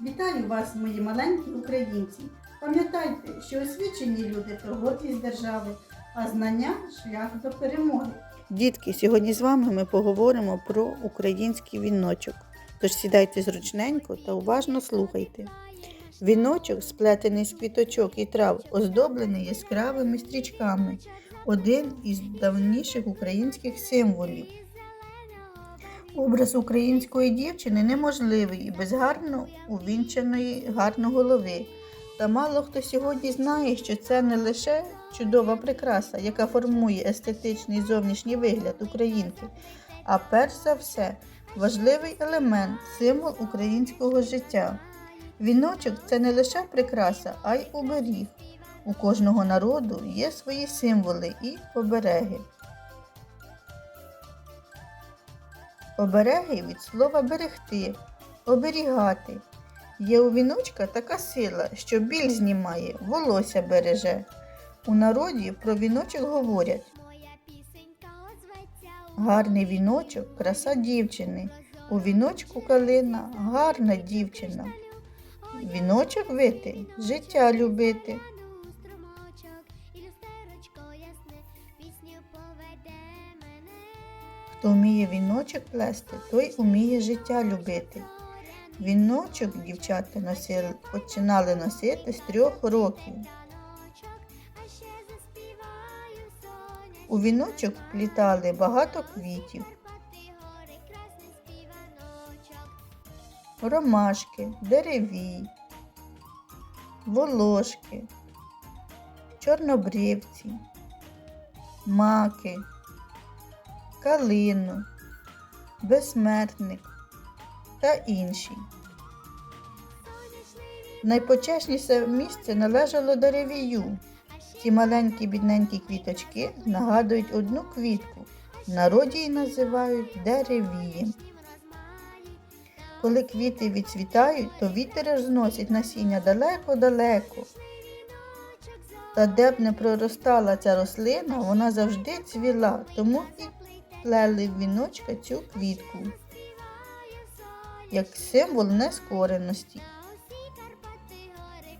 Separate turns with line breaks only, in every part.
Вітаю вас, мої маленькі українці. Пам'ятайте, що освічені люди то гордість держави, а знання шлях до перемоги.
Дітки, сьогодні з вами ми поговоримо про український віночок. Тож сідайте зручненько та уважно слухайте. Віночок, сплетений з квіточок і трав, оздоблений яскравими стрічками, один із давніших українських символів. Образ української дівчини неможливий і без гарно увінчаної гарно голови. Та мало хто сьогодні знає, що це не лише чудова прикраса, яка формує естетичний зовнішній вигляд українки, а перш за все важливий елемент, символ українського життя. Віночок це не лише прикраса, а й оберіг. У кожного народу є свої символи і обереги. Обереги від слова берегти, оберігати. Є у віночка така сила, що біль знімає, волосся береже. У народі про віночок говорять гарний віночок, краса дівчини. У віночку калина гарна дівчина. Віночок вити, життя любити. Хто вміє віночок плести, той уміє життя любити. Віночок дівчата носили, починали носити з трьох років. У віночок плітали багато квітів, ромашки, деревій, волошки, чорнобривці, маки, калину, безсмертник та інші. Найпочесніше місце належало деревію. Ці маленькі бідненькі квіточки нагадують одну квітку. В народі її називають деревієм. Коли квіти відцвітають, то вітер розносить насіння далеко-далеко. Та де б не проростала ця рослина, вона завжди цвіла, тому і плели в віночка цю квітку, як символ нескореності.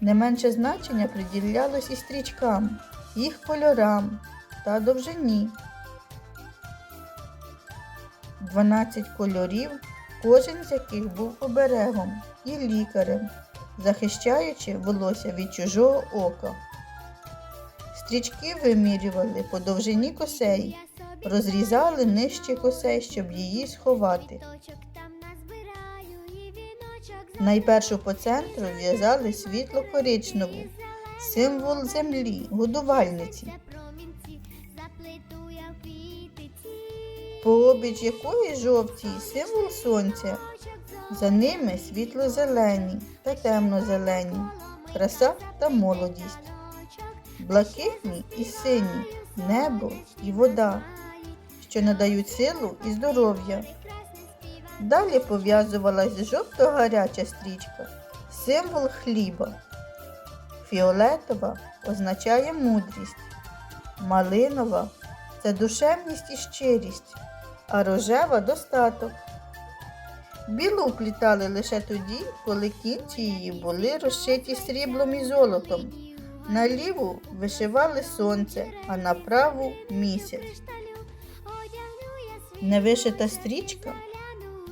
Не менше значення приділялось і стрічкам, їх кольорам та довжині. 12 кольорів, кожен з яких був оберегом і лікарем, захищаючи волосся від чужого ока. Стрічки вимірювали по довжині косей, розрізали нижче косей, щоб її сховати. Найпершу по центру в'язали світло-коричневу, символ землі, годувальниці,
Це промінці, заплету я в квітиці.
по обіч якої жовті символ сонця. За ними світло-зелені та темно-зелені, краса та молодість, блакитні і сині, небо і вода, що надають силу і здоров'я. Далі пов'язувалась жовто-гаряча стрічка, символ хліба. Фіолетова означає мудрість, малинова це душевність і щирість, а рожева достаток. Білу плітали лише тоді, коли кінці її були розшиті сріблом і золотом. На ліву вишивали сонце, а на праву місяць. Невишита стрічка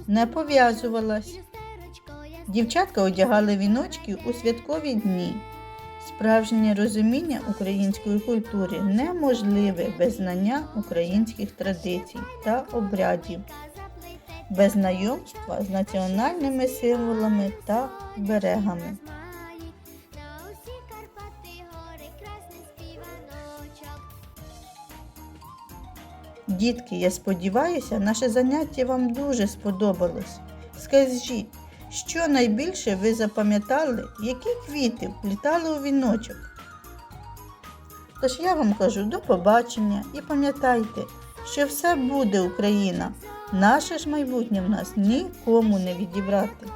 не пов'язувалась. Дівчатка одягали віночки у святкові дні. Справжнє розуміння української культури неможливе без знання українських традицій та обрядів, без знайомства з національними символами та берегами. Дітки, я сподіваюся, наше заняття вам дуже сподобалось. Скажіть, що найбільше ви запам'ятали, які квіти вплітали у віночок? Тож я вам кажу до побачення і пам'ятайте, що все буде Україна. Наше ж майбутнє в нас нікому не відібрати.